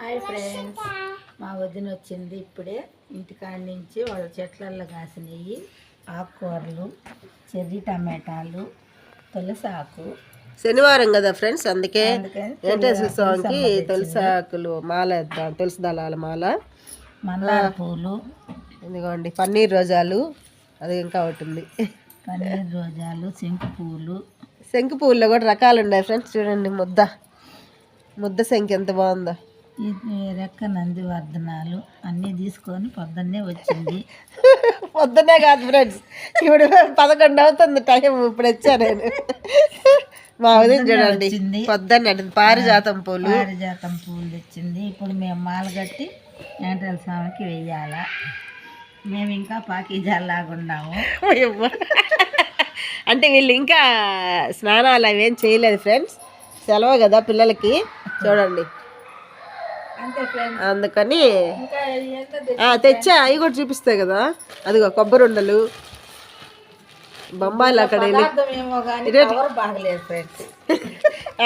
Hi friends. మా వదిన వచ్చింది ఇప్పుడే ఇంటికాడ నుంచి వాళ్ళ చెట్లల్లో కాసినవి ఆకుకూరలు చెర్రీ టమాటాలు తులసాకు. శనివారం కదా ఫ్రెండ్స్ అందుకే వెంకటేశ్వర స్వామికి తులసి ఆకులు మాల వేద్దాం తులసి దళాల మాల. మందార పూలు. ఇదిగోండి పన్నీర్ రోజాలు. అది ఇంకా ఉంది. పన్నీర్ రోజాలు శంకు పూలు. శంకు పువ్వుల్లో కూడా రకాలు ఉన్నాయి ఫ్రెండ్స్. చూడండి ముద్ద. ముద్ద శంఖ ఎంత బాగుందో. రెక్క నందివర్ధనాలు అన్నీ తీసుకొని పొద్దున్నే వచ్చింది. పొద్దునే కాదు ఫ్రెండ్స్ ఇప్పుడు పదకొండు అవుతుంది టైం ఇప్పుడు వచ్చా నేను. మా వదిన చూడండి. పొద్దున్న పారిజాతం పూలు. పారిజాతం పూలు తెచ్చింది. ఇప్పుడు మేము మాల కట్టి వెంకటేశ్వర స్వామికి వెయ్యాలా. మేము ఇంకా పాకీజాలాగా ఉన్నాము. అంటే వీళ్ళు ఇంకా స్నానాలు అవి ఏం చేయలేదు ఫ్రెండ్స్ సెలవు కదా పిల్లలకి. చూడండి. అందుకని తెచ్చా అవి కూడా చూపిస్తాయి కదా. అదిగో కొబ్బరి ఉండలు. బొంబాయిలు అక్కడ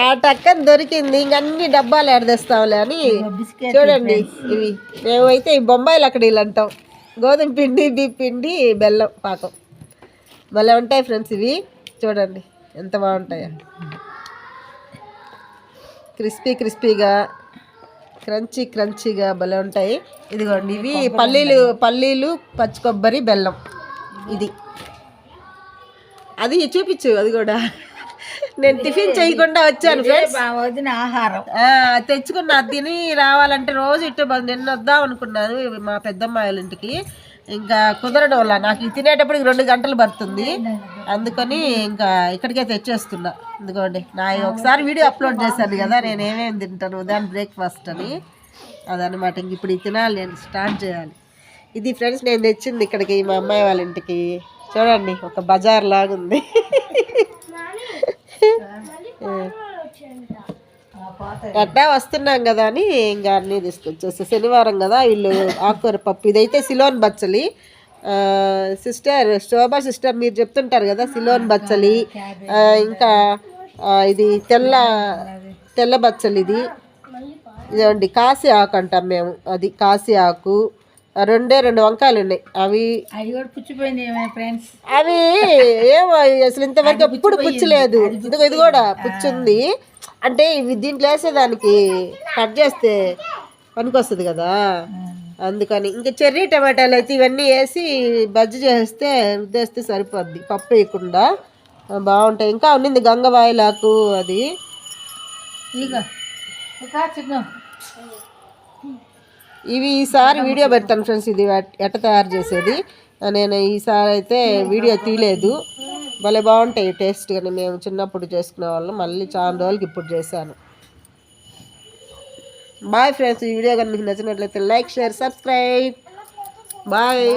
ఆ టక్కన దొరికింది. ఇంక అన్ని డబ్బాలు ఎడదెస్తాంలే అని చూడండి. ఇవి. మేమైతే ఈ బొంబాయిలు అక్కడ వీళ్ళు అంటాం. గోధుమ పిండి బీ పిండి బెల్లం పాకం. భలే ఉంటాయి ఫ్రెండ్స్ ఇవి. చూడండి ఎంత బాగుంటాయో. క్రిస్పీ క్రిస్పీగా క్రంచీ క్రంచీగా భలే ఉంటాయి. ఇదిగోండి ఇవి పల్లీలు పల్లీలు పచ్చి కొబ్బరి బెల్లం. ఇది. అది చూపించు అది కూడా. నేను టిఫిన్ చేయకుండా వచ్చాను ఫ్రెండ్స్. వదిన ఆహారం. తెచ్చుకున్నా తిని రావాలంటే రోజు ఇట్టు బ- నిన్న వద్దాం అనుకున్నాను మా పెద్దమ్మ వాళ్ళ ఇంటికి. ఇంకా కుదరడం వల్ల నాకు తినేటప్పటికి రెండు గంటలు పడుతుంది. అందుకని ఇంకా ఇక్కడికే తెచ్చేస్తున్నా. ఎందుకోండి నా ఒకసారి వీడియో అప్లోడ్ చేశాను కదా నేను ఏమేమి తింటాను ఉదయం బ్రేక్ఫాస్ట్ అని. అదనమాట ఇంక ఇప్పుడు తినాలి నేను స్టార్ట్ చేయాలి. ఇది ఫ్రెండ్స్ నేను తెచ్చింది ఇక్కడికి మా అమ్మాయి వాళ్ళ ఇంటికి. చూడండి ఒక బజార్ లాగుంది. అట్టా వస్తున్నాం కదా అని ఇంకా అన్నీ తీసుకొచ్చేసి శనివారం కదా వీళ్ళు ఆకుకూర పప్పు. ఇదైతే సిలోన్ బచ్చలి. సిస్టర్ శోభా సిస్టర్ మీరు చెప్తుంటారు కదా సిలోన్ బచ్చలి ఇంకా ఇది తెల్ల తెల్ల బచ్చలి ఇది. ఇదండి కాసి ఆకు అంటాం మేము అది కాసి ఆకు. రెండే రెండు వంకాయలు ఉన్నాయి. అవి అవి ఏమో అసలు ఇంతవరకు ఎప్పుడు పుచ్చలేదు. ఇదిగో ఇది కూడా పుచ్చుంది. అంటే ఇవి దీంట్లో వేసేదానికి కట్ చేస్తే పనికొస్తుంది కదా. అందుకని ఇంకా చెర్రీ టమాటాలు అయితే ఇవన్నీ వేసి బజ్జి చేస్తే రుద్దేస్తే సరిపోద్ది. పప్పు వేయకుండా బాగుంటాయి. ఇంకా ఉన్నింది గంగవాయిలాకు అది. ఇవి ఈసారి వీడియో పెడతాను ఫ్రెండ్స్. ఇది ఎట్- ఎట్ట తయారు చేసేది. నేను ఈసారి అయితే వీడియో తీయలేదు. భలే బాగుంటాయి టేస్ట్ కానీ మేము చిన్నప్పుడు చేసుకునే వాళ్ళం. మళ్ళీ చాలా రోజులకి ఇప్పుడు చేశాను. బాయ్ ఫ్రెండ్స్ ఈ వీడియో కానీ మీకు నచ్చినట్లయితే లైక్ షేర్ సబ్స్క్రైబ్ బాయ్